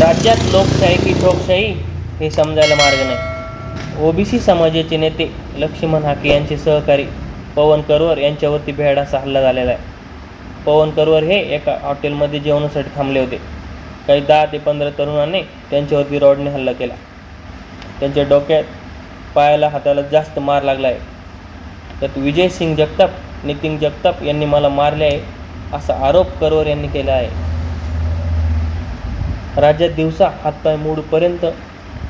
राज्यात लोकशाही की ठोकशाही हे समजायला मार्ग नाही. ओबीसी समाजाचे नेते लक्ष्मण हाके यांचे सहकारी पवन करवर यांच्यावरती भेडाचा हल्ला झालेला आहे. पवन करवर हे एका हॉटेलमध्ये जेवणासाठी थांबले होते. काही दहा ते पंधरा तरुणांनी त्यांच्यावरती रॉडने हल्ला केला. त्यांच्या डोक्यात पायाला हाताला जास्त मार लागला आहे. त्यात विजय सिंग जगताप नितीन जगताप यांनी मला मारले आहे असा आरोप करवर यांनी केला आहे. राज्यात दिवसा हातपाय मूडपर्यंत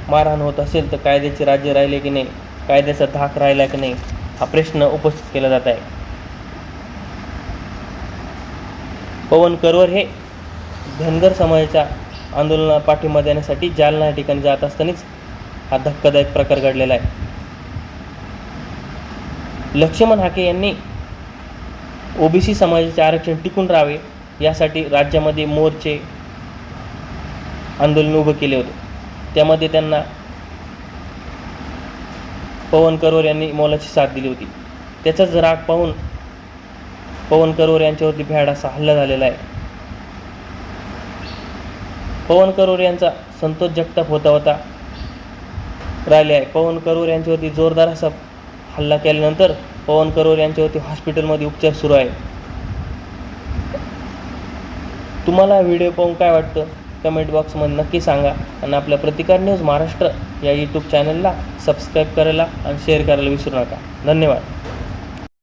मारहाण होत असेल तर कायद्याचे राज्य राहिले की नाही? कायद्याचा धाक राहिला की नाही? हा प्रश्न उपस्थित केला जात आहे. पवन करवर हे धनगर समाजाच्या आंदोलनाला पाठिंबा देण्यासाठी जालना या ठिकाणी जात असतानाच हा धक्कादायक प्रकार घडलेला आहे. लक्ष्मण हाके यांनी ओबीसी समाजाचे आरक्षण टिकून राहावे यासाठी राज्यामध्ये मोर्चे आंदोलन उभं केले होते. त्यामध्ये त्यांना पवन करोर यांनी मोलाची साथ दिली होती. त्याचाच राग पाहून पवन करोर यांच्यावरती भ्याडासा हल्ला झालेला आहे. पवन करोर यांचा संतोष जगताप होता होता राहिले आहे. पवन करोर यांच्यावरती जोरदार असा हल्ला केल्यानंतर पवन करोर यांच्यावरती हॉस्पिटलमध्ये उपचार सुरू आहे. तुम्हाला व्हिडिओ पाहून काय वाटतं? कमेंट बॉक्समध्ये नक्की सांगा. आणि आपल्या प्रतिकार न्यूज महाराष्ट्र या यूट्यूब चॅनलला सबस्क्राईब करायला आणि शेअर करायला विसरू नका. धन्यवाद.